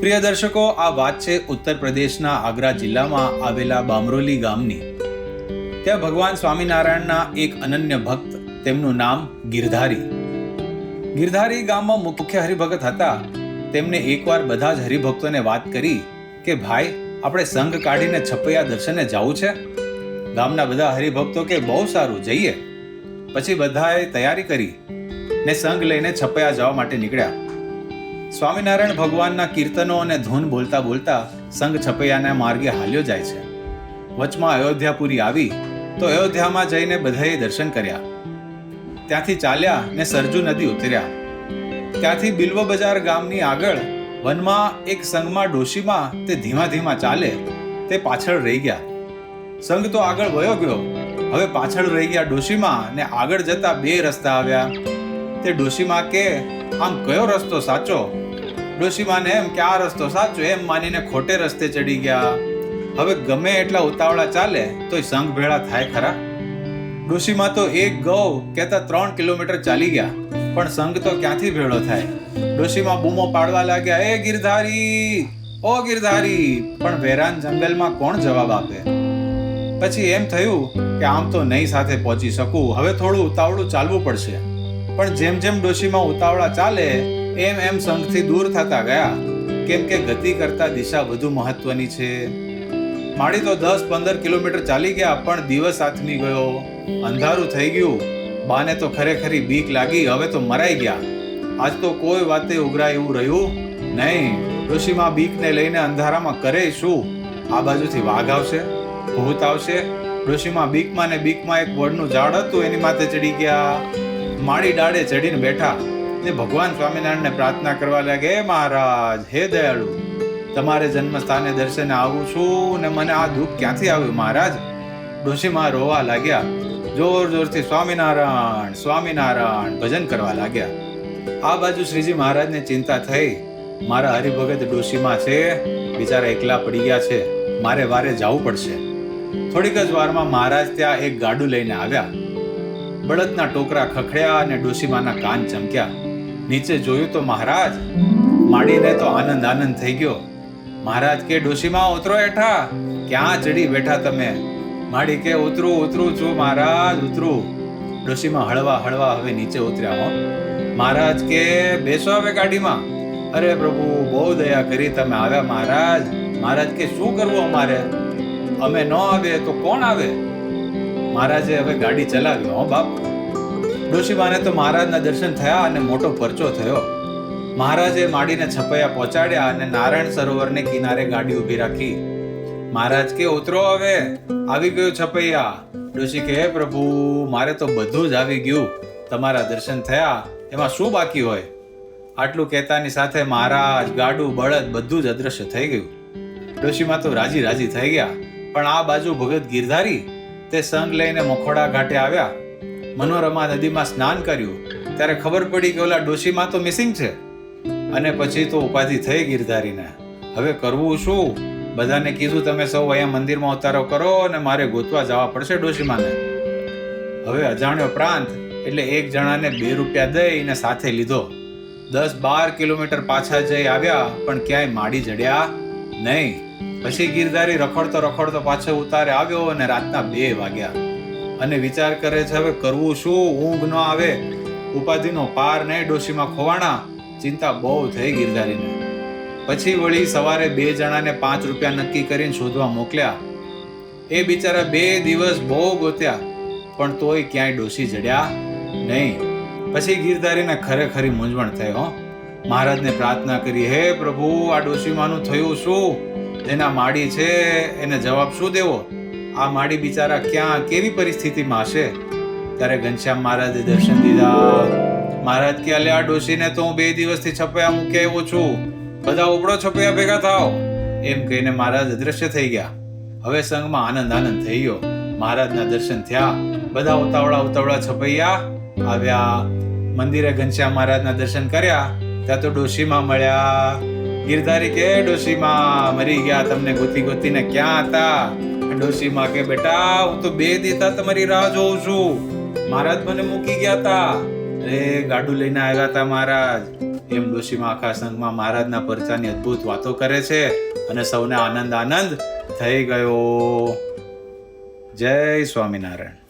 પ્રિય દર્શકો, આ વાત છે ઉત્તર પ્રદેશના આગ્રા જિલ્લામાં આવેલા બામરોલી ગામની. ત્યાં ભગવાન સ્વામિનારાયણના એક અનન્ય ભક્ત, તેમનું નામ ગિરધારી. ગિરધારી ગામમાં મુખ્ય હરિભગત હતા. તેમને એકવાર બધા જ હરિભક્તોને વાત કરી કે, ભાઈ, આપણે સંઘ કાઢીને છપૈયા દર્શને જવું છે? ગામના બધા હરિભક્તો કે, બહુ સારું, જઈએ. પછી બધાએ તૈયારી કરી ને સંઘ લઈને છપૈયા જવા માટે નીકળ્યા. સ્વામિનારાયણ ભગવાનના કીર્તનો અને ધૂન બોલતા બોલતા સંઘ છપૈયાના માર્ગે હાલ્યો જાય છે. વચમાં અયોધ્યાપુરી આવી તો અયોધ્યામાં જઈને બધાએ દર્શન કર્યા. ત્યાંથી ચાલ્યા ને સરજુ નદી ઉતર્યા. ત્યાંથી બિલ્વ બજાર ગામની આગળ વનમાં એક સંઘમાં ડોશીમાં તે ધીમા ધીમા ચાલે તે પાછળ રહી ગયા. સંઘ તો આગળ વયો ગયો. હવે પાછળ રહી ગયા ડોશીમાં ને આગળ જતા બે રસ્તા આવ્યા. તે ડોશીમાં કે, આમ કયો રસ્તો સાચો? ડોશીમાને એમ કે, આ રસ્તો સાચો એમ માનીને ખોટે રસ્તે ચડી ગયા. હવે ગમે એટલા ઉતાવળા ચાલે, તોય સંઘ ભેળા થાય ખરા? ડોશીમાં તો એક ગૌ કહેતા ત્રણ કિલોમીટર ચાલી ગયા, પણ સંઘ તો ક્યાંથી ભેળો થાય? ડોશીમાં બૂમો પાડવા લાગ્યા, એ ગિરધારી, ઓ ગિરધારી! પણ વેરાન જંગલમાં કોણ જવાબ આપે? પછી એમ થયું કે, આમ તો નહીં સાથે પહોંચી શકું, હવે થોડું ઉતાવળું ચાલવું પડશે. પણ જેમ જેમ ડોશીમાં ઉતાવળા ચાલે, એમ એમ સંઘથી દૂર થતા ગયા. કેમ કે ગતિ કરતા દિશા વધુ મહત્વની છે. માળી તો દસ પંદર કિલોમીટર ચાલી ગયા, પણ દિવસ આથમી ગયો. અંધારું થઈ ગયું. બાને તો ખરેખરી બીક લાગી, હવે તો મરાઈ ગયા. આજ તો કોઈ વાતે ઉઘરાય એવું રહ્યું નહીં. ઋષિમાં બીકને લઈને અંધારામાં કરે શું? આ બાજુથી વાઘ આવશે, ભૂત આવશે. ઋષિમાં બીકમાં ને બીકમાં એક વડનું ઝાડ હતું, એની માથે ચડી ગયા. માળી ડાળે ચડીને બેઠા. ને ભગવાન સ્વામિનારાયણને પ્રાર્થના કરવા લાગે, હે મહારાજ, હે દયાળુ, તમારે જન્મસ્થાને દર્શને આવું છું ને મને આ દુઃખ ક્યાંથી આવ્યું, મહારાજ? ડોશીમાં રોવા લાગ્યા. જોર જોરથી સ્વામિનારાયણ સ્વામિનારાયણ, ભજન કરવા લાગ્યા. આ બાજુ શ્રીજી મહારાજને ચિંતા થઈ. મારા હરિભગત ડોશીમાં છે, બિચારા એકલા પડી ગયા છે. મારે વારે જવું પડશે. થોડીક જ વારમાં મહારાજ ત્યાં એક ગાડું લઈને આવ્યા. બળદના ટોકરા ખખડ્યા અને ડોશીમાના કાન ચમક્યા. નીચે જોયું તો મહારાજ, માડીને તો આનંદ આનંદ થઈ ગયો. મહારાજ કે, ડોશીમાં, ઉતરો હેઠા. ક્યાં ચડી બેઠા તમે? માડી કે, ઉતરું ઉતરું છું મહારાજ, ઉતરું. ડોશીમાં હળવા હળવા હવે નીચે ઉતર્યા હો. મહારાજ કે, બેસો હવે ગાડીમાં. અરે પ્રભુ, બહુ દયા કરી તમે આવ્યા મહારાજ. મહારાજ કે, શું કરવું અમારે? અમે ન આવે તો કોણ આવે? મહારાજે હવે ગાડી ચલાવી હો બાપ. ડોશીબાને તો મહારાજના દર્શન થયા અને મોટો પરચો થયો. મહારાજે માડીને છપૈયા પહોંચાડ્યા અને નારાયણ સરોવરને કિનારે ગાડી ઊભી રાખી. મહારાજ કે, ઉતરો હવે. આવી ગયો છપૈયા. ડોશી કે પ્રભુ, મારે તો બધું જ આવી ગયું. તમારા દર્શન થયા. એમાં શું બાકી હોય? આટલું કહેતાની સાથે મહારાજ ગાડું, બળદ બધું જ અદ્રશ્ય થઈ ગયું. ડોશીમાં તો રાજી રાજી થઈ ગયા. પણ આ બાજુ ભગત ગિરધારી તે સંગ લઈને મખોડા ઘાટે આવ્યા. મનોરમા નદીમાં સ્નાન કર્યું. ત્યારે ખબર પડી કે ઓલા ડોશીમાં તો મિસિંગ છે. અને પછી તો ઉપાધિ થઈ ગિરધારીને. હવે કરવું શું? બધાને કીધું, તમે સૌ અહીંયા મંદિરમાં ઉતારો કરો અને મારે ગોતવા જવા પડશે ડોશીમાને. હવે અજાણ્યો પ્રાંત એટલે એક જણાને બે રૂપિયા દઈને સાથે લીધો. દસ બાર કિલોમીટર પાછા જઈ આવ્યા, પણ ક્યાંય માડી જડ્યા નહીં. પછી ગિરધારી રખડતો રખડતો પાછો ઉતારે આવ્યો અને રાતના બે વાગ્યા. અને વિચાર કરે છે, હવે કરવું શું? ઊંઘ ન આવે. ઉપાધિનો પાર નહીં, ડોશીમાં ખોવાણા. ચિંતા બહુ થઈ ગિરધારીને. પછી વળી સવારે બે જણાને પાંચ રૂપિયા નક્કી કરીને શોધવા મોકલ્યા. એ બિચારા બે દિવસ બહુ ગોત્યા, પણ તોય ક્યાંય ડોશી જડ્યા નહીં. પછી ગિરધારીને ખરેખરી મૂંઝવણ થઈ, હો. મહારાજને પ્રાર્થના કરી, હે પ્રભુ, આ ડોશીમાનું થયું શું? જેના માડી છે, એને જવાબ શું દેવો? આ માડી બિચારા ક્યાં, કેવી પરિસ્થિતિમાં હશે? ત્યારે ઘનશ્યામ મહારાજે દર્શન દીધા. મહારાજ કે, અલ્યા, ડોશીને તો હું બે દિવસથી છપૈયા મૂકી એવો છું. બધા ઉપડો છપૈયા ભેગા થાવ એમ કહીને મહારાજ અદ્રશ્ય થઈ ગયા. હવે સંઘમાં આનંદ આનંદ થઈ ગયો. મહારાજના દર્શન થયા. બધા ઉતાવળા ઉતાવળા છપૈયા. આવ્યા. મંદિરે ઘનશ્યામ મહારાજના દર્શન કર્યા. ત્યાં તો ડોશીમાં મળ્યા. ગિરધારી કે, ડોશીમાં, મરી ગયા તમને ગોતી ગોતીને ક્યાં હતા? ડોશીમાં કે, બેટા, હું તો બે દીતા તમારી રાહ જોઉં છું. મહારાજ મને મૂકી ગયા હતા. અરે, ગાડું લઈને આવ્યા હતા, મહારાજ. એમ ડોશીમાં આખા સંઘમાં મહારાજના પરચાની અદ્ભુત વાતો કરે છે અને સૌને આનંદ આનંદ થઈ ગયો. જય સ્વામિનારાયણ.